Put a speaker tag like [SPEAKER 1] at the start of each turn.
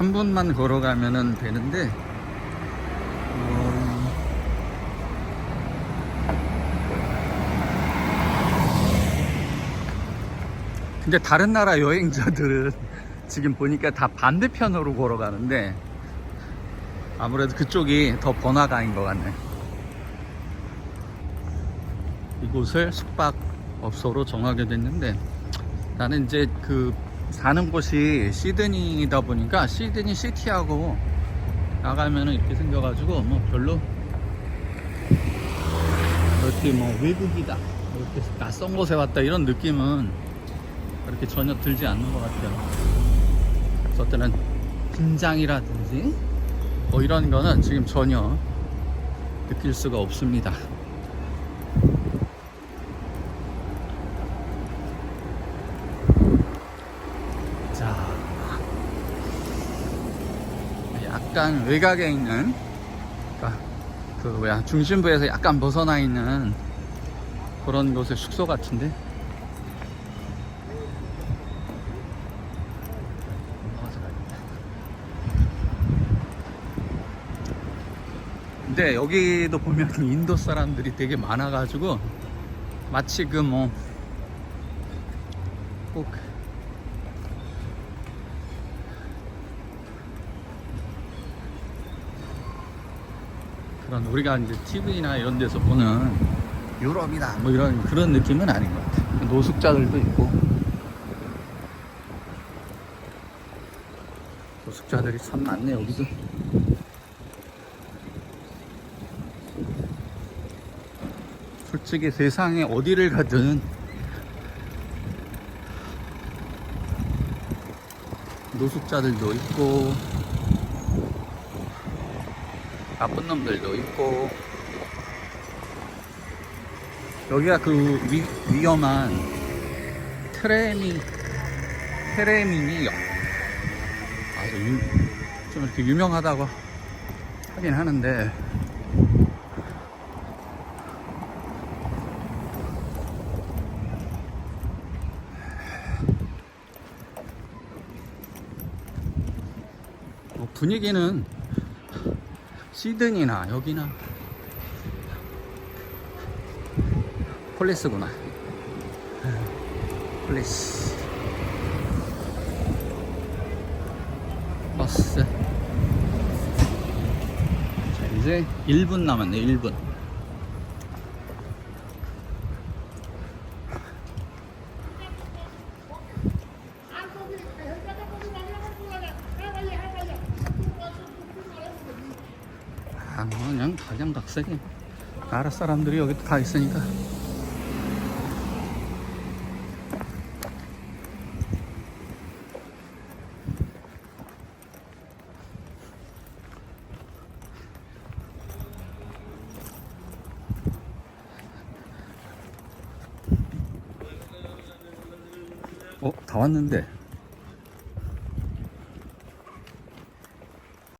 [SPEAKER 1] 3분만 걸어가면은 되는데 어, 근데 다른 나라 여행자들은 지금 보니까 다 반대편으로 걸어가는데 아무래도 그쪽이 더 번화가인 것 같네. 이곳을 숙박업소로 정하게 됐는데 나는 이제 그 사는 곳이 시드니이다 보니까 시드니 시티하고 나가면은 이렇게 생겨가지고 뭐 별로 이렇게 뭐 외국이다 이렇게 낯선 곳에 왔다 이런 느낌은 그렇게 전혀 들지 않는 것 같아요. 어떤 긴장이라든지 뭐 이런 거는 지금 전혀 느낄 수가 없습니다. 약간 외곽에 있는, 그러니까 그 뭐야 중심부에서 약간 벗어나 있는 그런 곳의 숙소 같은데. 근데 여기도 보면 인도 사람들이 되게 많아가지고 마치 그 뭐 꼭 그런 우리가 이제 TV나 이런 데서 보는 유럽이다 뭐 이런 그런 느낌은 아닌 것 같아. 노숙자들도 있고 노숙자들이 참 많네 여기도. 솔직히 세상에 어디를 가든 노숙자들도 있고 나쁜 놈들도 있고. 여기가 그 위, 위험한 트레미 테레민이 아주 유, 좀 이렇게 유명하다고 하긴 하는데. 뭐 분위기는 시드니나 여기나. 폴리스구나. 폴리스. 버스. 자 이제 1분 남았네 1분 아, 뭐 그냥 각양각색이 나라 사람들이 여기 다 있으니까 어? 다 왔는데